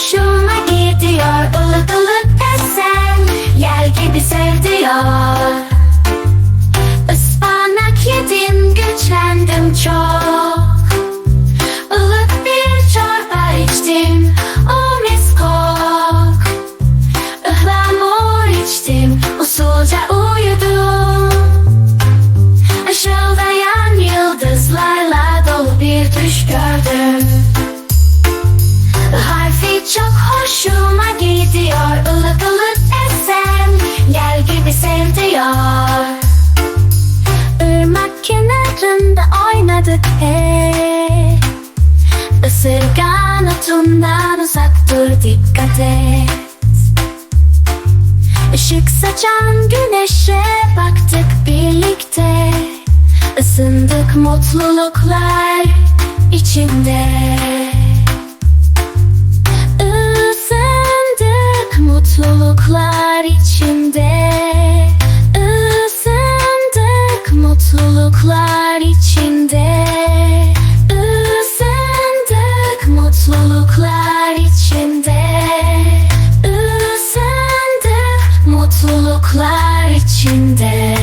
hoşuma gidiyor ılık ılık esen Yer gibi sev diyor Ispanak yedim güçlendim çok. Ilık bir çorba içtim o mis kok. Ihlamur içtim usulca uyudum. Işıldayan yıldızlarla dolu bir düş gördüm çok hoşuma gidiyor ılık ılık esen. Gel gibi sev diyor. Irmak kenarında oynadık hep Isırgan otundan uzak dur dikkat et. Işık saçan güneşe baktık birlikte. Isındık mutluluklar içinde mutluluklar içinde Isındık mutluluklar içinde Isındık mutluluklar içinde Isındık mutluluklar içinde.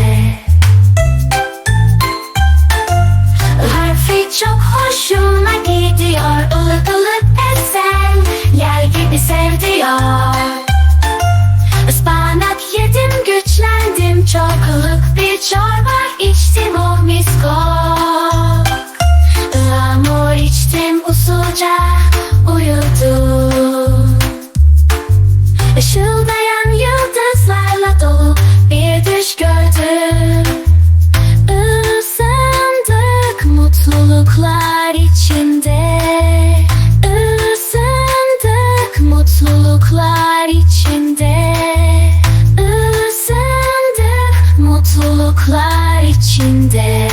Harfi çok hoşuma gidiyor içtim usulca uyudum. Işıldayan yıldızlarla dolu bir düş gördüm. Isındık mutluluklar içinde. Isındık mutluluklar içinde. Isındık mutluluklar içinde